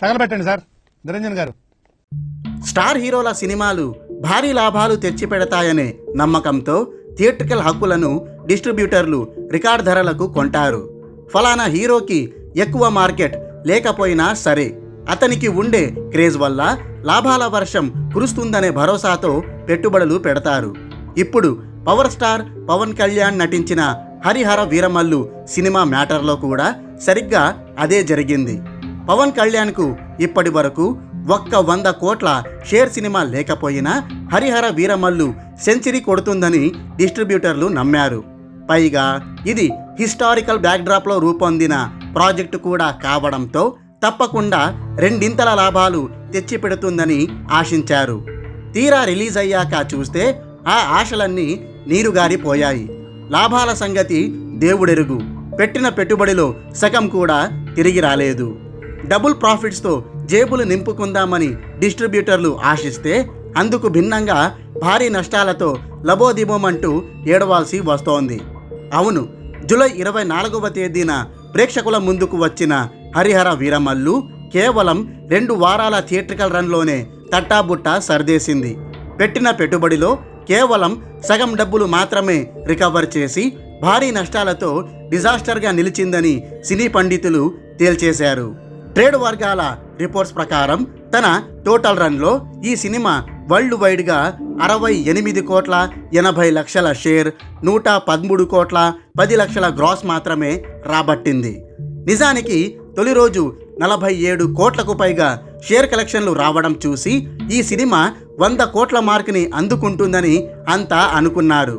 తగలబెట్టండి sir. Niranjan గారు. Star హీరోల సినిమాలు భారీ లాభాలు తెచ్చిపెడతాయనే నమ్మకంతో థియేట్రికల్ హక్కులను డిస్ట్రిబ్యూటర్లు రికార్డ్ ధరలకు కొంటారు. ఫలానా హీరోకి ఎక్కువ మార్కెట్ లేకపోయినా సరే అతనికి ఉండే క్రేజ్ వల్ల లాభాల వర్షం కురుస్తుందనే భరోసాతో పెట్టుబడులు పెడతారు. ఇప్పుడు పవర్ స్టార్ పవన్ కళ్యాణ్ నటించిన హరిహర వీరమల్లు సినిమా మ్యాటర్లో కూడా సరిగ్గా అదే జరిగింది. పవన్ కళ్యాణ్కు ఇప్పటి వరకు ఒక్క వంద కోట్ల షేర్ సినిమా లేకపోయినా హరిహర వీరమల్లు సెంచరీ కొడుతుందని డిస్ట్రిబ్యూటర్లు నమ్మారు. పైగా ఇది హిస్టారికల్ బ్యాక్డ్రాప్లో రూపొందిన ప్రాజెక్టు కూడా కావడంతో తప్పకుండా రెండింతల లాభాలు తెచ్చిపెడుతుందని ఆశించారు. తీరా రిలీజ్ అయ్యాక చూస్తే ఆ ఆశలన్నీ నీరుగారిపోయాయి. లాభాల సంగతి దేవుడెరుగు. పెట్టిన పెట్టుబడిలో సగం కూడా తిరిగి రాలేదు. డబుల్ ప్రాఫిట్స్తో జేబులు నింపుకుందామని డిస్ట్రిబ్యూటర్లు ఆశిస్తే అందుకు భిన్నంగా భారీ నష్టాలతో లబోదిబోమంటూ ఏడవాల్సి వస్తోంది. అవును జూలై ఇరవై నాలుగవ తేదీన ప్రేక్షకుల ముందుకు వచ్చిన హరిహర వీరమల్లు కేవలం రెండు వారాల థియేట్రికల్ రన్లోనే తట్టాబుట్టా సర్దేసింది. పెట్టిన పెట్టుబడిలో కేవలం సగం డబ్బులు మాత్రమే రికవర్ చేసి భారీ నష్టాలతో డిజాస్టర్గా నిలిచిందని సినీ పండితులు తేల్చేశారు. ట్రేడ్ వర్గాల రిపోర్ట్స్ ప్రకారం తన టోటల్ రన్లో ఈ సినిమా వరల్డ్ వైడ్గా అరవై ఎనిమిది కోట్ల ఎనభై లక్షల షేర్ నూట పదమూడు కోట్ల పది లక్షల గ్రాస్ మాత్రమే రాబట్టింది. నిజానికి తొలి రోజు నలభై ఏడు కోట్లకు పైగా షేర్ కలెక్షన్లు రావడం చూసి ఈ సినిమా వంద కోట్ల మార్కుని అందుకుంటుందని అంతా అనుకున్నారు.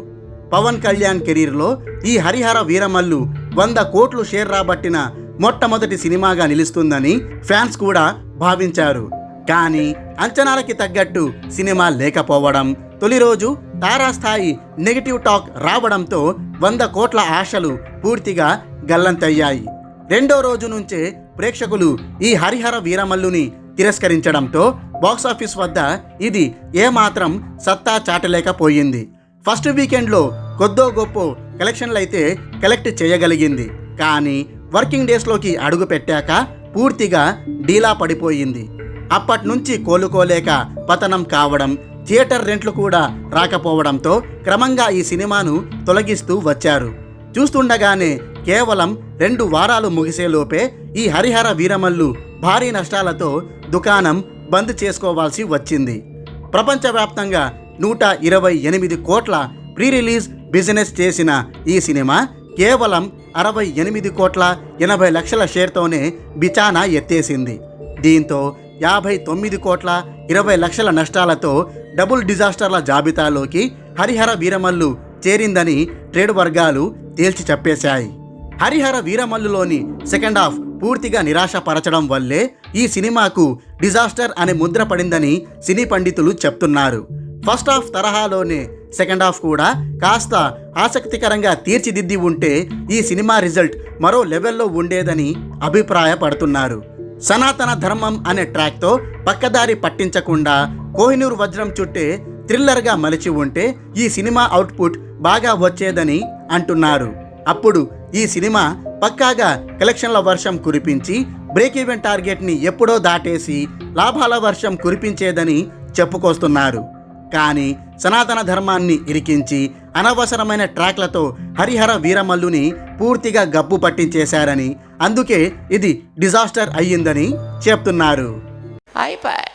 పవన్ కళ్యాణ్ కెరీర్లో ఈ హరిహర వీరమల్లు వంద కోట్లు షేర్ రాబట్టిన మొట్టమొదటి సినిమాగా నిలుస్తుందని ఫ్యాన్స్ కూడా భావించారు. కానీ అంచనాలకి తగ్గట్టు సినిమా లేకపోవడం తొలి రోజు తారాస్థాయి నెగిటివ్ టాక్ రావడంతో వంద కోట్ల ఆశలు పూర్తిగా గల్లంతయ్యాయి. రెండో రోజు నుంచే ప్రేక్షకులు ఈ హరిహర వీరమల్లుని తిరస్కరించడంతో బాక్సాఫీస్ వద్ద ఇది ఏమాత్రం సత్తా చాటలేకపోయింది. ఫస్ట్ వీకెండ్లో కొద్దో గొప్ప కలెక్షన్లైతే కలెక్ట్ చేయగలిగింది. కానీ వర్కింగ్ డేస్లోకి అడుగు పెట్టాక పూర్తిగా డీలా పడిపోయింది. అప్పటి నుంచి కోలుకోలేక పతనం కావడం థియేటర్ రెంట్లు కూడా రాకపోవడంతో క్రమంగా ఈ సినిమాను తొలగిస్తూ వచ్చారు. చూస్తుండగానే కేవలం రెండు వారాలు ముగిసేలోపే ఈ హరిహర వీరమల్లు భారీ నష్టాలతో దుకాణం బంద్ చేసుకోవాల్సి వచ్చింది. ప్రపంచవ్యాప్తంగా నూట ఇరవై ఎనిమిది కోట్ల ప్రీ రిలీజ్ బిజినెస్ చేసిన ఈ సినిమా కేవలం అరవై ఎనిమిది కోట్ల ఎనభై లక్షల షేర్తోనే బిచానా ఎత్తేసింది. దీంతో యాభై తొమ్మిది కోట్ల ఇరవై లక్షల నష్టాలతో డబుల్ డిజాస్టర్ల జాబితాలోకి హరిహర వీరమల్లు చేరిందని ట్రేడ్ వర్గాలు తేల్చి చెప్పేశాయి. హరిహర వీరమల్లులోని సెకండ్ హాఫ్ పూర్తిగా నిరాశపరచడం వల్లే ఈ సినిమాకు డిజాస్టర్ అనే ముద్ర పడిందని సినీ పండితులు చెప్తున్నారు. ఫస్ట్ హాఫ్ తరహాలోనే సెకండ్ హాఫ్ కూడా కాస్త ఆసక్తికరంగా తీర్చిదిద్ది ఉంటే ఈ సినిమా రిజల్ట్ మరో లెవెల్లో ఉండేదని అభిప్రాయపడుతున్నారు. సనాతన ధర్మం అనే ట్రాక్తో పక్కదారి పట్టించకుండా కోహినూర్ వజ్రం చుట్టే థ్రిల్లర్గా మలిచి ఉంటే ఈ సినిమా అవుట్పుట్ బాగా వచ్చేదని అంటున్నారు. అప్పుడు ఈ సినిమా పక్కాగా కలెక్షన్ల వర్షం కురిపించి బ్రేక్ ఈవెన్ టార్గెట్ని ఎప్పుడో దాటేసి లాభాల వర్షం కురిపించేదని చెప్పుకొస్తున్నారు. కానీ సనాతన ధర్మాన్ని ఇరికించి అనవసరమైన ట్రాక్లతో హరిహర వీరమల్లుని పూర్తిగా గబ్బు పట్టించేశారని అందుకే ఇది డిజాస్టర్ అయ్యిందని చెప్తున్నారు. అయిపోయి.